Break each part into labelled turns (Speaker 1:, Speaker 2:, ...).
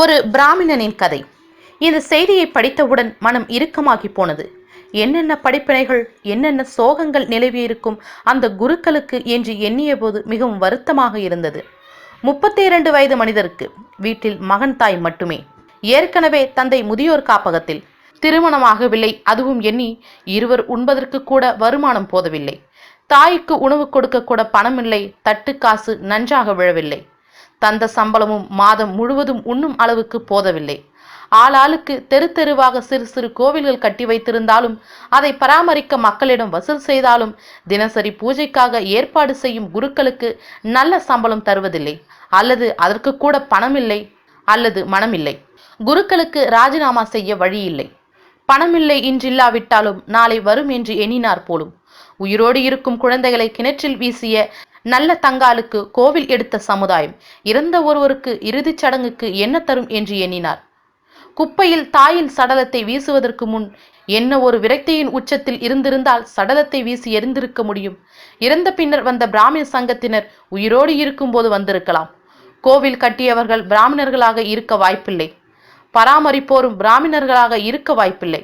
Speaker 1: ஒரு பிராமணனின் கதை. இந்த செய்தியை படித்தவுடன் மனம் இறுக்கமாகி போனது. என்னென்ன படிப்பினைகள் என்னென்ன சோகங்கள் நிலவியிருக்கும் அந்த குருக்களுக்கு என்று எண்ணிய போது மிகவும் வருத்தமாக இருந்தது. முப்பத்தி இரண்டு வயது மனிதருக்கு வீட்டில் மகன் தாய் மட்டுமே. ஏற்கனவே தந்தை முதியோர் காப்பகத்தில். திருமணமாகவில்லை அதுவும் எண்ணி இருவர் உண்பதற்கு கூட வருமானம் போதவில்லை. தாய்க்கு உணவு கொடுக்க கூட பணமில்லை தட்டு காசு நன்றாக விழவில்லை. தந்த சம்பளமும் மாதம் முழுவதும் உண்ணும் அளவுக்கு போதவில்லை. ஆளாளுக்கு தெரு தெருவாக சிறு சிறு கோவில்கள் கட்டி வைத்திருந்தாலும் அதை பராமரிக்க மக்களிடம் வசூல் செய்தாலும் தினசரி பூஜைக்காக ஏற்பாடு செய்யும் குருக்களுக்கு நல்ல சம்பளம் தருவதில்லை. அல்லது அதற்கு கூட பணமில்லை அல்லது மனமில்லை. குருக்களுக்கு ராஜினாமா செய்ய வழி இல்லை பணமில்லை இன்றில்லாவிட்டாலும் நாளை வரும் என்று எண்ணினார் போலும். உயிரோடு இருக்கும் குழந்தைகளை கிணற்றில் வீசிய நல்ல தங்காலுக்கு கோவில் எடுத்த சமுதாயம். இறந்த ஒருவருக்கு இறுதிச் சடங்குக்கு என்ன தரும் என்று எண்ணினார். குப்பையில் தாயின் சடலத்தை வீசுவதற்கு முன் என்ன ஒரு விரக்தியின் உச்சத்தில் இருந்திருந்தால் சடலத்தை வீசி எரிந்திருக்க முடியும். இறந்த பின்னர் வந்த பிராமண சங்கத்தினர் உயிரோடு இருக்கும்போது வந்திருக்கலாம். கோவில் கட்டியவர்கள் பிராமணர்களாக இருக்க வாய்ப்பில்லை. பராமரிப்போரும் பிராமணர்களாக இருக்க வாய்ப்பில்லை.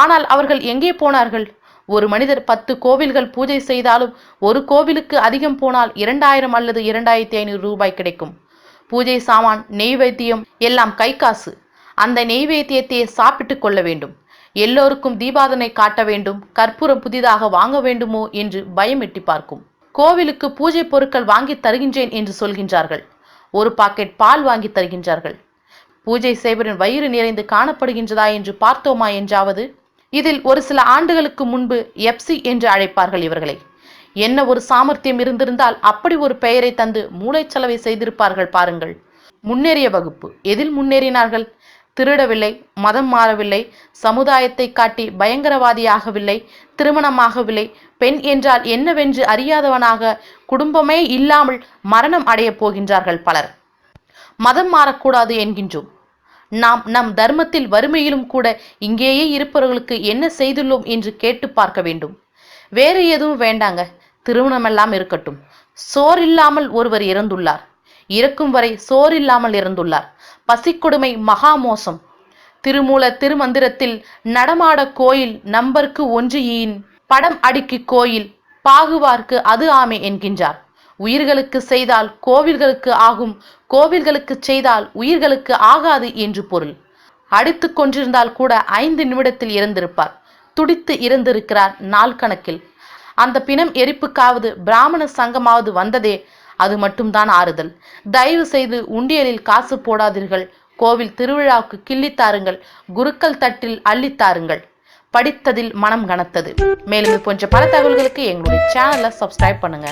Speaker 1: ஆனால் அவர்கள் எங்கே போனார்கள்? ஒரு மனிதர் பத்து கோவில்கள் பூஜை செய்தாலும் ஒரு கோவிலுக்கு அதிகம் போனால் இரண்டாயிரம் அல்லது இரண்டாயிரத்தி ஐநூறு ரூபாய் கிடைக்கும். பூஜை சாமான் நெய்வேத்தியம் எல்லாம் கை காசு. அந்த நெய்வேத்தியத்தையே சாப்பிட்டு கொள்ள வேண்டும். எல்லோருக்கும் தீபாதனை காட்ட வேண்டும். கற்பூரம் புதிதாக வாங்க வேண்டுமோ என்று பயம் எட்டி பார்க்கும். கோவிலுக்கு பூஜை பொருட்கள் வாங்கி தருகின்றேன் என்று சொல்கின்றார்கள். ஒரு பாக்கெட் பால் வாங்கி தருகின்றார்கள். பூஜை செய்வரின் வயிறு நிறைந்து காணப்படுகின்றதா என்று பார்த்தோமா என்றாவது இதில் ஒரு சில ஆண்டுகளுக்கு முன்பு எப்சி என்று அழைப்பார்கள் இவர்களை. என்ன ஒரு சாமர்த்தியம் இருந்திருந்தால் அப்படி ஒரு பெயரை தந்து மூளைச்சலவை செய்திருப்பார்கள் பாருங்கள். முன்னேறிய வகுப்பு. எதில் முன்னேறினார்கள்? திருடவில்லை மதம் மாறவில்லை சமுதாயத்தை காட்டி பயங்கரவாதியாகவில்லை திருமணமாகவில்லை பெண் என்றால் என்னவென்று அறியாதவனாக குடும்பமே இல்லாமல் மரணம் அடையப் போகின்றார்கள் பலர். மதம் மாறக்கூடாது என்கின்றோம். நாம் நம் தர்மத்தில் வறுமையிலும் கூட இங்கேயே இருப்பவர்களுக்கு என்ன செய்துள்ளோம் என்று கேட்டு பார்க்க வேண்டும். வேறு எதுவும் வேண்டாங்க. திருமணமெல்லாம் இருக்கட்டும். சோர் இல்லாமல் ஒருவர் இறந்துள்ளார். இறக்கும் வரை சோர் இல்லாமல் இறந்துள்ளார். பசிக்கொடுமை மகா மோசம். திருமூல திருமந்திரத்தில் நடமாட கோயில் நம்பருக்கு ஒன்று ஈன் படம் அடுக்கி கோயில் பாகுவார்க்கு அது ஆமை என்கின்றார். உயிர்களுக்கு செய்தால் கோவில்களுக்கு ஆகும் கோவில்களுக்கு செய்தால் உயிர்களுக்கு ஆகாது என்று பொருள். அடித்து கொண்டிருந்தால் கூட ஐந்து நிமிடத்தில் இறந்திருப்பார். துடித்து இறந்திருக்கிறார் நாள் கணக்கில். அந்த பிணம் எரிப்புக்காவது பிராமண சங்கமாவது வந்ததே அது மட்டும்தான் ஆறுதல். தயவு செய்து உண்டியலில் காசு போடாதீர்கள். கோவில் திருவிழாவுக்கு கிள்ளித்தாருங்கள் குருக்கள் தட்டில் அள்ளித்தாருங்கள் படித்ததில் மனம் கனத்தது. மேலும் போன்ற பல தகவல்களுக்கு எங்களுடைய சேனலை சப்ஸ்கிரைப் பண்ணுங்க.